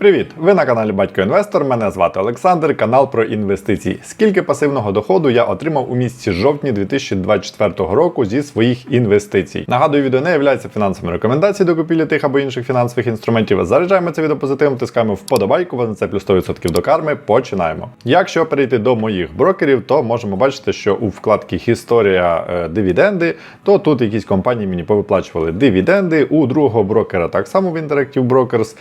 Привіт! Ви на каналі Батько Інвестор. Мене звати Олександр, канал про інвестиції. Скільки пасивного доходу я отримав у місяці жовтні 2024 року зі своїх інвестицій. Нагадую, відео не є фінансовими рекомендаціями до купівлі тих або інших фінансових інструментів. Заряджаємо це відео позитивом, тискаємо вподобайку, ви на це плюс 100% до карми. Починаємо. Якщо перейти до моїх брокерів, то можемо бачити, що у вкладці Історія е, дивіденди, то тут якісь компанії мені повиплачували дивіденди. У другого брокера так само в Interactive Brokers.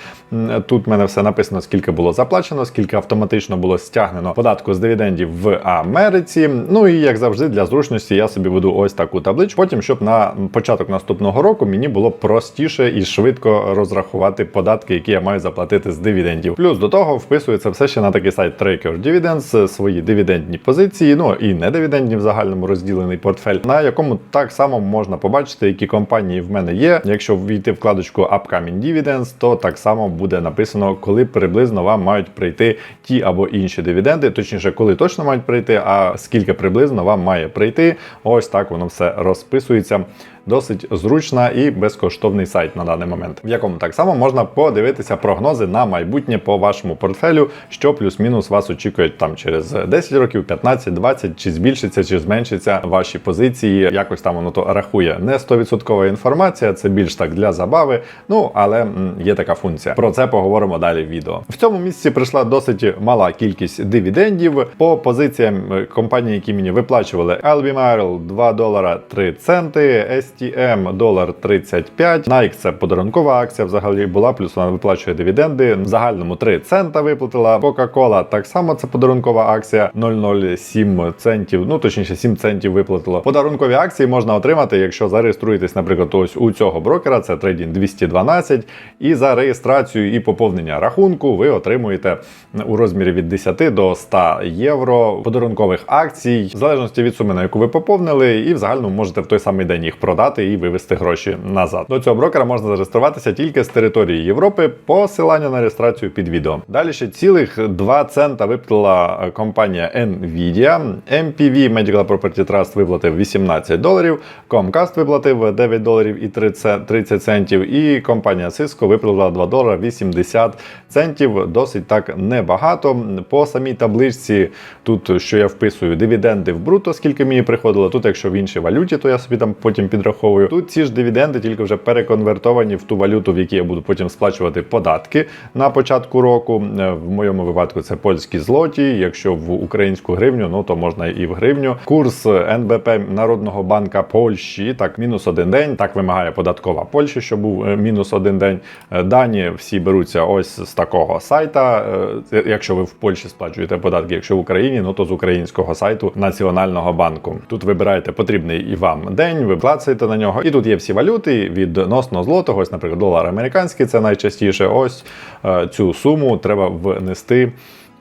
Тут мене все написано, скільки було заплачено, скільки автоматично було стягнено податку з дивідендів в Америці. Ну і як завжди, для зручності я собі веду ось таку табличку. Потім, щоб на початок наступного року мені було простіше і швидко розрахувати податки, які я маю заплатити з дивідендів. Плюс до того вписується все ще на такий сайт Tracker Dividends, свої дивідендні позиції, ну і не дивідендні в загальному розділений портфель, на якому так само можна побачити, які компанії в мене є. Якщо ввійти вкладочку Upcoming Dividends, то так само буде написано, коли приблизно вам мають прийти ті або інші дивіденди, точніше, коли точно мають прийти, а скільки приблизно вам має прийти. Ось так воно все розписується. Досить зручна і безкоштовний сайт на даний момент, в якому так само можна подивитися прогнози на майбутнє по вашому портфелю, що плюс-мінус вас очікують там через 10 років, 15, 20, чи збільшиться, чи зменшиться ваші позиції. Якось там воно то рахує. Не 100% інформація, це більш так для забави. Ну але є така функція. Про це поговоримо далі в відео. В цьому місці прийшла досить мала кількість дивідендів по позиціям е, компаній, які мені виплачували Albemarle 2 долара 3 центи, STM долар 35, Nike це подарункова акція взагалі була, плюс вона виплачує дивіденди. В загальному 3 цента виплатила. Coca-Cola так само це подарункова акція 0,07 центів, ну точніше 7 центів виплатила. Подарункові акції можна отримати, якщо зареєструєтесь, наприклад, ось у цього брокера, це Trading 212, і за реєстрацію і поповнення рахунку ви отримуєте у розмірі від 10 до 100 євро подарункових акцій, в залежності від суми, на яку ви поповнили, і в загальному можете в той самий день їх продати і вивести гроші назад. До цього брокера можна зареєструватися тільки з території Європи. Посилання на реєстрацію під відео. Далі ще цілих 2 цента виплатила е, компанія Nvidia. MPV Medical Property Trust виплатив 18 доларів, Comcast виплатив 9 доларів і 30 30 центів, і компанія Cisco виплатила 2 долара 80 центів. Досить так небагато. По самій табличці, тут що я вписую, дивіденди в бруто, скільки мені приходило. Тут, якщо в іншій валюті, то я собі там потім підраховую. Тут ці ж дивіденди тільки вже переконвертовані в ту валюту, в якій я буду потім сплачувати податки на початку року. Е, В моєму випадку це польські злоті. Якщо в українську гривню, ну то можна і в гривню. Курс НБП Народного банка Польщі, так, мінус один день. Так вимагає податкова Польща, що був е, мінус один день. Е, Дані всі беруться ось з такого сайта. Якщо ви в Польщі сплачуєте податки, якщо в Україні, ну то з українського сайту Національного банку. Тут вибираєте потрібний і вам день, ви плацаєте на нього. І тут є всі валюти відносно злотого. Ось, наприклад, долар американський, це найчастіше. Ось е, цю суму треба внести.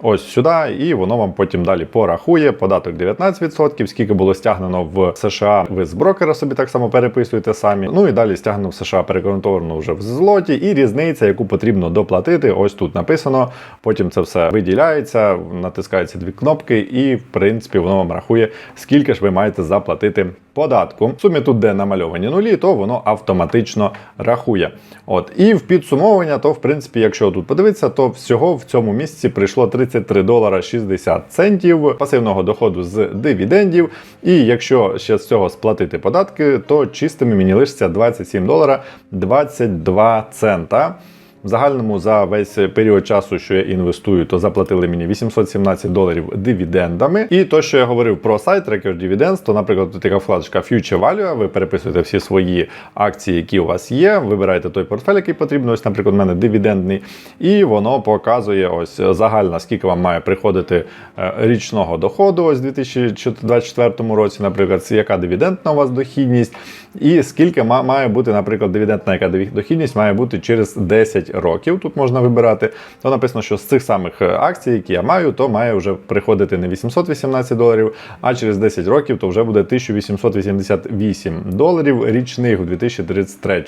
Ось сюди, і воно вам потім далі порахує. Податок 19%, скільки було стягнено в США. Ви з брокера собі так само переписуєте самі. Ну і далі стягнено в США переконтовано вже в злоті. І різниця, яку потрібно доплатити. Ось тут написано. Потім це все виділяється, натискаються дві кнопки, і в принципі воно вам рахує, скільки ж ви маєте заплатити податку. В сумі тут, де намальовані нулі, то воно автоматично рахує. От і в підсумовування, то в принципі, якщо тут подивитися, то всього в цьому місяці прийшло 33 долара 60 центів пасивного доходу з дивідендів. І якщо ще з цього сплатити податки, то чистими мені лишиться 27 долара 22 цента. В загальному за весь період часу, що я інвестую, то заплатили мені 817 доларів дивідендами. І то, що я говорив про сайт Record Dividends, то, наприклад, тут така вкладочка Future Value, ви переписуєте всі свої акції, які у вас є, вибираєте той портфель, який потрібно. Ось, наприклад, у мене дивідендний, і воно показує ось загальна, скільки вам має приходити е, річного доходу. Ось у 2024 році, наприклад, яка дивідендна у вас дохідність, і скільки має бути, наприклад, дивідендна яка дохідність має бути через 10 10 років, тут можна вибирати, то написано, що з цих самих е, акцій, які я маю, то має вже приходити не 818 доларів, а через 10 років то вже буде 1888 доларів річних у 2033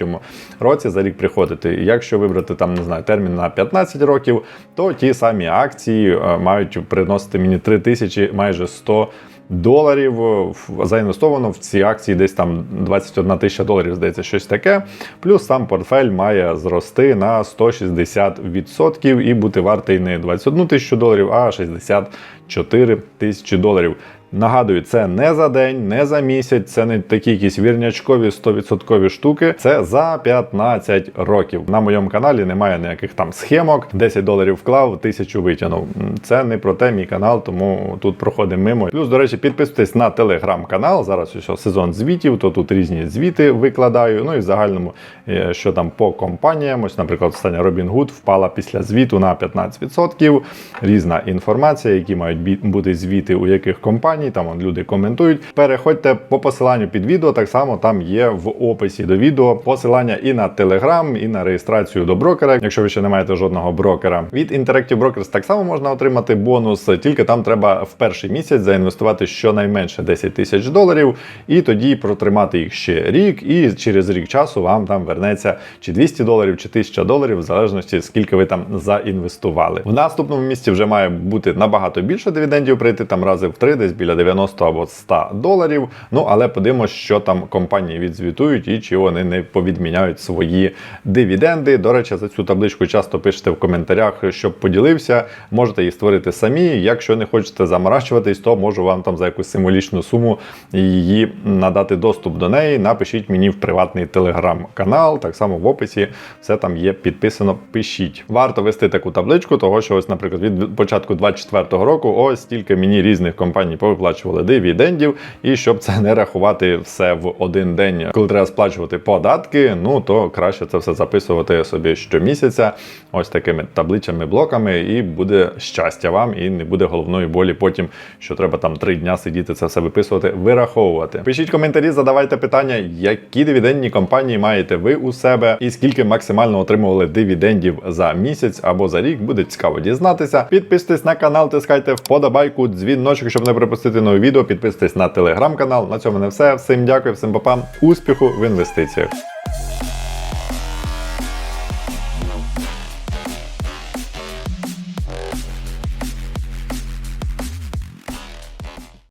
році за рік приходити. Якщо вибрати там, не знаю, термін на 15 років, то ті самі акції е, мають приносити мені 3000 майже 100 доларів е, заінвестовано в ці акції десь там 21 тисяча доларів, здається, щось таке. Плюс сам портфель має зрости на 160% і бути вартий не 21 тисячу доларів, а 64 тисячі доларів. Нагадую, це не за день, не за місяць, це не такі якісь вірнячкові 100% штуки. Це за 15 років. На моєму каналі немає ніяких там схемок. 10 доларів вклав, тисячу витягнув. Це не про те мій канал, тому тут проходимо мимо. Плюс, до речі, підписуйтесь на телеграм-канал. Зараз що сезон звітів, то тут різні звіти викладаю. Ну і в загальному, е, що там по компаніям. Ось, наприклад, остання Robinhood впала після звіту на 15%. Різна інформація, які мають бути звіти у яких компаній. Там люди коментують. Переходьте по посиланню під відео. Так само там є в описі до відео посилання і на Telegram, і на реєстрацію до брокера. Якщо ви ще не маєте жодного брокера. Від Interactive Brokers так само можна отримати бонус, тільки там треба в перший місяць заінвестувати щонайменше 10 тисяч доларів, і тоді протримати їх ще рік, і через рік часу вам там вернеться чи 200 доларів, чи 1000 доларів, в залежності скільки ви там заінвестували. В наступному місці вже має бути набагато більше дивідендів прийти там рази в три, десь біля 90 або 100 доларів. Ну але подивимося, що там компанії відзвітують і чи вони не повідміняють свої дивіденди. До речі, за цю табличку часто пишете в коментарях, щоб поділився. Можете її створити самі. Якщо не хочете заморачуватись, то можу вам там за якусь символічну суму її надати доступ до неї. Напишіть мені в приватний телеграм-канал. Так само в описі все там є підписано. Пишіть. Варто вести таку табличку, того що ось, наприклад, від початку 24-го року ось стільки мені різних компаній повиплачували дивідендів, і щоб це не рахувати все в один день, коли треба сплачувати податки, ну то краще це все записувати собі щомісяця, ось такими табличами, блоками, і буде щастя вам, і не буде головної болі потім, що треба там три дня сидіти це все виписувати, вираховувати. Пишіть коментарі, задавайте питання, які дивідендні компанії маєте ви у себе, і скільки максимально отримували дивідендів за місяць або за рік. Буде цікаво дізнатися. Підписуйтесь на канал, тискайте вподобайку, дзвіночок, щоб не пропустити нові відео. Підписуйтесь на телеграм-канал. На цьому не все. Всім дякую, всім папам. Успіху в інвестиціях.